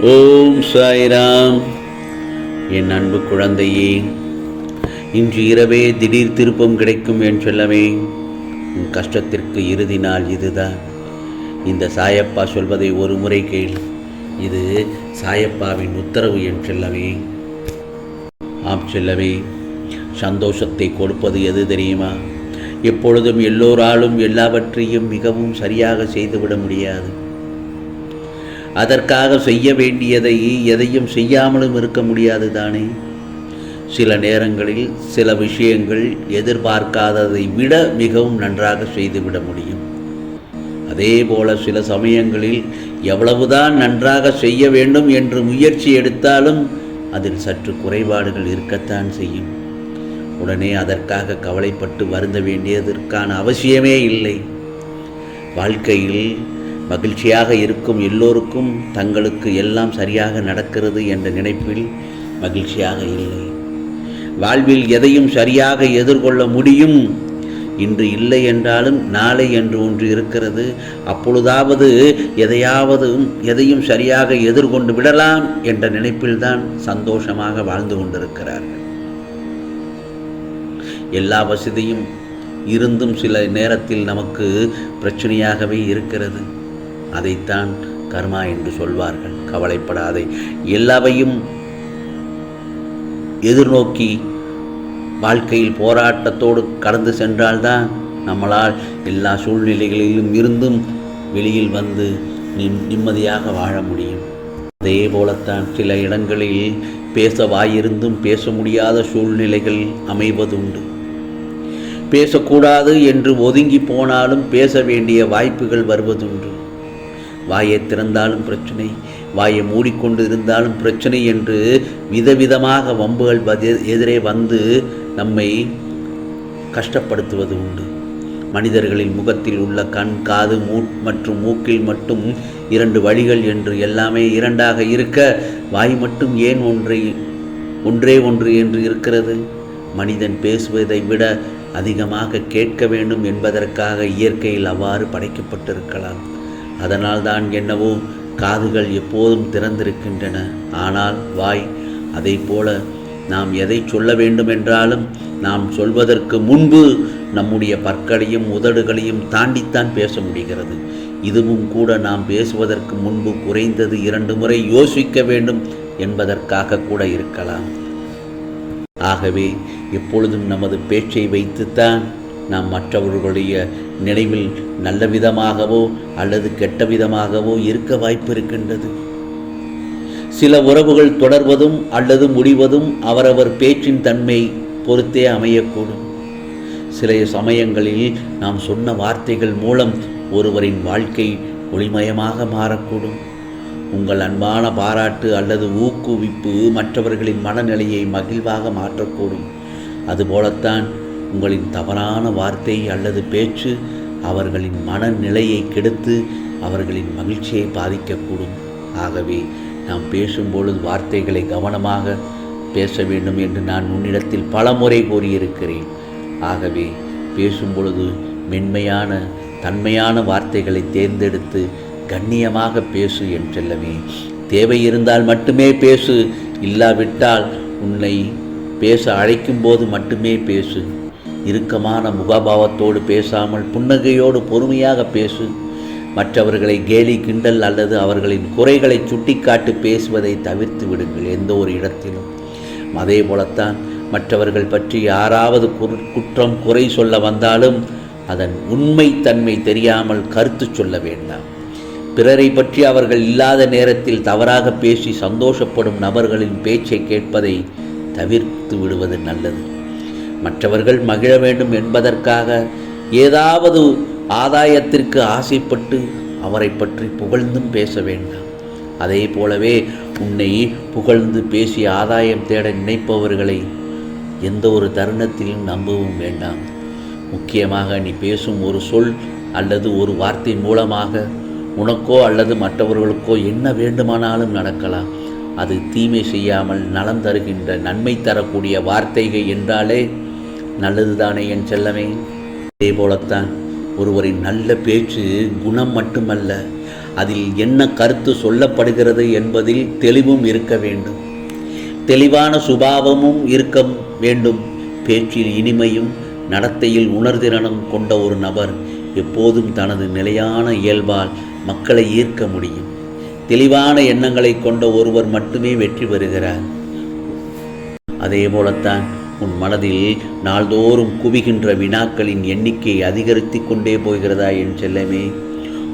ஓம் சாய்ராம். என் அன்பு குழந்தையே இன்று இரவே திடீர் திருப்பம் கிடைக்கும் என்று சொல்லவே உன் கஷ்டத்திற்கு இறுதி நாள் இதுதான் இந்த சாயப்பா சொல்வதை ஒரு முறை கேள் இது சாயப்பாவின் உத்தரவு என்று செல்லவே ஆம் செல்லவே சந்தோஷத்தை கொடுப்பது எது தெரியுமா? எப்பொழுதும் எல்லோராலும் எல்லாவற்றையும் மிகவும் சரியாக செய்துவிட முடியாது. அதற்காக செய்ய வேண்டியதை எதையும் செய்யாமலும் இருக்க முடியாது தானே? சில நேரங்களில் சில விஷயங்கள் எதிர்பார்க்காததை விட மிகவும் நன்றாக செய்துவிட முடியும். அதே போல சில சமயங்களில் எவ்வளவுதான் நன்றாக செய்ய வேண்டும் என்று முயற்சி எடுத்தாலும் அதில் சற்று குறைபாடுகள் இருக்கத்தான் செய்யும். உடனே அதற்காக கவலைப்பட்டு வருந்த வேண்டியதற்கான அவசியமே இல்லை. வாழ்க்கையில் மகிழ்ச்சியாக இருக்கும் எல்லோருக்கும் தங்களுக்கு எல்லாம் சரியாக நடக்கிறது என்ற நினைப்பில் மகிழ்ச்சியாக இல்லை. வாழ்வில் எதையும் சரியாக எதிர்கொள்ள முடியும். இன்று இல்லை என்றாலும் நாளை என்று ஒன்று இருக்கிறது. அப்பொழுதாவது எதையாவது எதையும் சரியாக எதிர்கொண்டு விடலாம் என்ற நினைப்பில்தான் சந்தோஷமாக வாழ்ந்து கொண்டிருக்கிறார்கள். எல்லா வசதியும் இருந்தும் சில நேரத்தில் நமக்கு பிரச்சனையாகவே இருக்கிறது. அதைத்தான் கர்மா என்று சொல்வார்கள். கவலைப்படாதே. எல்லாவையும் எதிர்நோக்கி வாழ்க்கையில் போராட்டத்தோடு கடந்து சென்றால்தான் நம்மளால் எல்லா சூழ்நிலைகளிலும் இருந்தும் வெளியில் வந்து நிம்மதியாக வாழ முடியும். அதே போலத்தான் சில இடங்களில் பேச வாயிருந்தும் பேச முடியாத சூழ்நிலைகள் அமைவதுண்டு. பேசக்கூடாது என்று ஒதுங்கி போனாலும் பேச வேண்டிய வாய்ப்புகள் வருவதுண்டு. வாயை திறந்தாலும் பிரச்சனை வாயை மூடிக்கொண்டு இருந்தாலும் பிரச்சனை என்று விதவிதமாக வம்புகள் எதிரே வந்து நம்மை கஷ்டப்படுத்துவது உண்டு. மனிதர்களின் முகத்தில் உள்ள கண் காது மூ மற்றும் மூக்கில் மட்டும் இரண்டு வழிகள் என்று எல்லாமே இரண்டாக இருக்க வாய் மட்டும் ஏன் ஒன்றை ஒன்றே ஒன்று என்று இருக்கிறது? மனிதன் பேசுவதை விட அதிகமாக கேட்க வேண்டும் என்பதற்காக இயற்கையில் அவ்வாறு படைக்கப்பட்டிருக்கலாம். அதனால்தான் என்னவோ காதுகள் எப்போதும் திறந்திருக்கின்றன. ஆனால் வாய் அதை போல நாம் எதை சொல்ல வேண்டுமென்றாலும் நாம் சொல்வதற்கு முன்பு நம்முடைய பற்களையும் உதடுகளையும் தாண்டித்தான் பேச முடிகிறது. இதுவும் கூட நாம் பேசுவதற்கு முன்பு குறைந்தது இரண்டு முறை யோசிக்க வேண்டும் என்பதற்காக கூட இருக்கலாம். ஆகவே எப்பொழுதும் நமது பேச்சை வைத்துத்தான் நாம் மற்றவர்களுடைய நினைவில் நல்ல விதமாகவோ அல்லது கெட்ட விதமாகவோ இருக்க வாய்ப்பு இருக்கின்றது சில உறவுகள் தொடர்வதும் அல்லது முடிவதும் அவரவர் பேச்சின் தன்மை பொறுத்தே அமையக்கூடும். சில சமயங்களில் நாம் சொன்ன வார்த்தைகள் மூலம் ஒருவரின் வாழ்க்கை ஒளிமயமாக மாறக்கூடும். உங்கள் அன்பான பாராட்டு அல்லது ஊக்குவிப்பு மற்றவர்களின் மனநிலையை மகிழ்வாக மாற்றக்கூடும். அதுபோலத்தான் உங்களின் தவறான வார்த்தை அல்லது பேச்சு அவர்களின் மனநிலையை கெடுத்து அவர்களின் மகிழ்ச்சியை பாதிக்கக்கூடும். ஆகவே நாம் பேசும்பொழுது வார்த்தைகளை கவனமாக பேச வேண்டும் என்று நான் உன்னிடத்தில் பல முறை கூறியிருக்கிறேன். ஆகவே பேசும்பொழுது மென்மையான தன்மையான வார்த்தைகளை தேர்ந்தெடுத்து கண்ணியமாக பேசு என் செல்லமே. தேவை இருந்தால் மட்டுமே பேசு இல்லாவிட்டால் உன்னை பேச அழைக்கும் போது மட்டுமே பேசு. இறுக்கமான முகபாவத்தோடு பேசாமல் புன்னகையோடு பொறுமையாக பேசு. மற்றவர்களை கேலி கிண்டல் அல்லது அவர்களின் குறைகளை சுட்டிக்காட்டு பேசுவதை தவிர்த்து விடுங்கள் எந்த ஒரு இடத்திலும். அதே போலத்தான் மற்றவர்கள் பற்றி யாராவது குற்றம் குறை சொல்ல வந்தாலும் அதன் உண்மைத்தன்மை தெரியாமல் கருத்து சொல்ல வேண்டாம். பிறரை பற்றி அவர்கள் இல்லாத நேரத்தில் தவறாக பேசி சந்தோஷப்படும் நபர்களின் பேச்சை கேட்பதை தவிர்த்து விடுவது நல்லது. மற்றவர்கள் மகிழ வேண்டும் என்பதற்காக ஏதாவது ஆதாயத்திற்கு ஆசைப்பட்டு அவரை பற்றி புகழ்ந்தும் பேச வேண்டாம். அதே போலவே உன்னை புகழ்ந்து பேசி ஆதாயம் தேட நினைப்பவர்களை எந்த ஒரு தருணத்திலும் நம்பவும் வேண்டாம். முக்கியமாக நீ பேசும் ஒரு சொல் அல்லது ஒரு வார்த்தை மூலமாக உனக்கோ அல்லது மற்றவர்களுக்கோ என்ன வேண்டுமானாலும் நடக்கலாம். அது தீமை செய்யாமல் நலம் தருகின்ற நன்மை தரக்கூடிய வார்த்தைகள் என்றாலே நல்லதுதானே என் செல்லமே? அதே போலத்தான் ஒருவரின் நல்ல பேச்சு குணம் மட்டுமல்ல அதில் என்ன கருத்து சொல்லப்படுகிறது என்பதில் தெளிவும் இருக்க வேண்டும். தெளிவான சுபாவமும் இருக்க வேண்டும். பேச்சில் இனிமையும் நடத்தையில் உணர்திறனும் கொண்ட ஒரு நபர் எப்போதும் தனது நிலையான இயல்பால் மக்களை ஈர்க்க முடியும். தெளிவான எண்ணங்களை கொண்ட ஒருவர் மட்டுமே வெற்றி பெறுகிறார். அதே போலத்தான் உன் மனதில் நாள்தோறும் குவிகின்ற வினாக்களின் எண்ணிக்கை அதிகரித்து கொண்டே போகிறதா என் செல்லமே?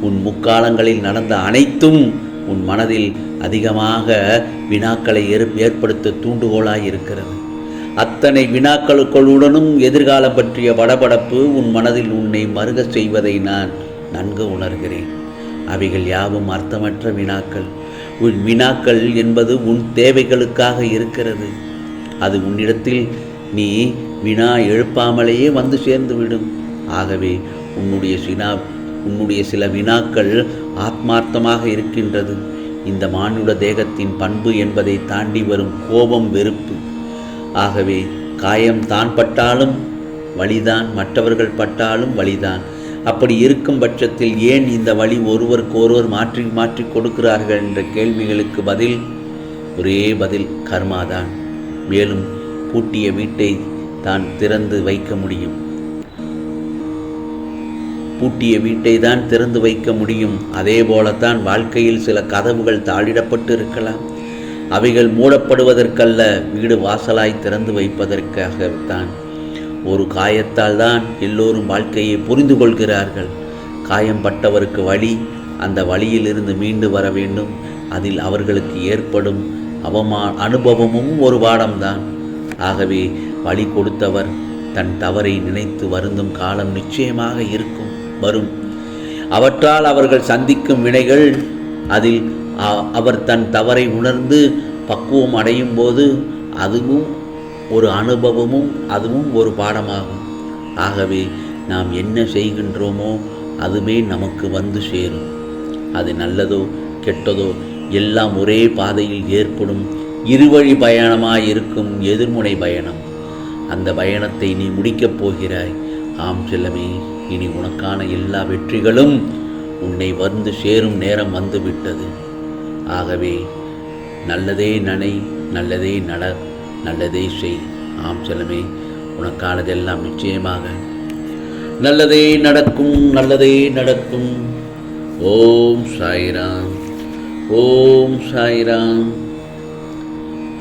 உன் முக்காலங்களில் நடந்த அனைத்தும் உன் மனதில் அதிகமாக வினாக்களை ஏற்- ஏற்படுத்த தூண்டுகோலாய் இருக்கிறது. அத்தனை வினாக்களுக்களுடனும் எதிர்காலம் பற்றிய படபடப்பு உன் மனதில் உன்னை மருகச் செய்வதை நான் நன்கு உணர்கிறேன். அவைகள் யாவும் அர்த்தமற்ற வினாக்கள். உன் வினாக்கள் என்பது உன் தேவைகளுக்காக இருக்கிறது. அது உன்னிடத்தில் நீ வினா எழுப்பாமலேயே வந்து சேர்ந்துவிடும் ஆகவே உன்னுடைய சினா உன்னுடைய சில வினாக்கள் ஆத்மார்த்தமாக இருக்கின்றது. இந்த மானுட தேகத்தின் பண்பு என்பதை தாண்டி வரும் கோபம் வெறுப்பு. ஆகவே காயம் தான் பட்டாலும் வழிதான் மற்றவர்கள் பட்டாலும் வழிதான். அப்படி இருக்கும் பட்சத்தில் ஏன் இந்த வழி ஒருவருக்கு ஒருவர் மாற்றி மாற்றி கொடுக்கிறார்கள் என்ற கேள்விகளுக்கு பதில் ஒரே பதில் கர்மாதான். மேலும் பூட்டிய வீட்டை தான் திறந்து வைக்க முடியும். பூட்டிய வீட்டை தான் திறந்து வைக்க முடியும். அதே போலத்தான் வாழ்க்கையில் சில கதவுகள் தாளிடப்பட்டு இருக்கலாம் அவைகள் மூடப்படுவதற்கல்ல வீடு வாசலாய் திறந்து வைப்பதற்காகத்தான். ஒரு காயத்தால் தான் எல்லோரும் வாழ்க்கையை புரிந்து கொள்கிறார்கள். காயம்பட்டவருக்கு வழி அந்த வழியிலிருந்து மீண்டு வர வேண்டும். அதில் அவர்களுக்கு ஏற்படும் அவமா அனுபவமும் ஒரு பாடம்தான். ஆகவே வழி கொடுத்தவர் தன் தவறை நினைத்து வருந்தும் காலம் நிச்சயமாக இருக்கும் வரும். அவற்றால் அவர்கள் சந்திக்கும் வினைகள் அதில் அவர் தன் தவறை உணர்ந்து பக்குவம் அடையும் போது அதுவும் ஒரு அனுபவமும் அதுவும் ஒரு பாடமாகும். ஆகவே நாம் என்ன செய்கின்றோமோ அதுவே நமக்கு வந்து சேரும். அது நல்லதோ கெட்டதோ எல்லாம் ஒரே பாதையில் ஏற்படும் இருவழி பயணமாய் இருக்கும் எதிர்முனை பயணம். அந்த பயணத்தை நீ முடிக்கப் போகிறாய். ஆம் செல்லமே இனி உனக்கான எல்லா வெற்றிகளும் உன்னை வந்து சேரும் நேரம் வந்துவிட்டது. ஆகவே நல்லதே நனை நல்லதே நட நல்லதே செய். ஆம் செல்லமே உனக்கானதெல்லாம் நிச்சயமாக. நல்லதே நடக்கும் நல்லதே நடக்கும். ஓம் சாய்ராம் ஓம் சாய்ராம்.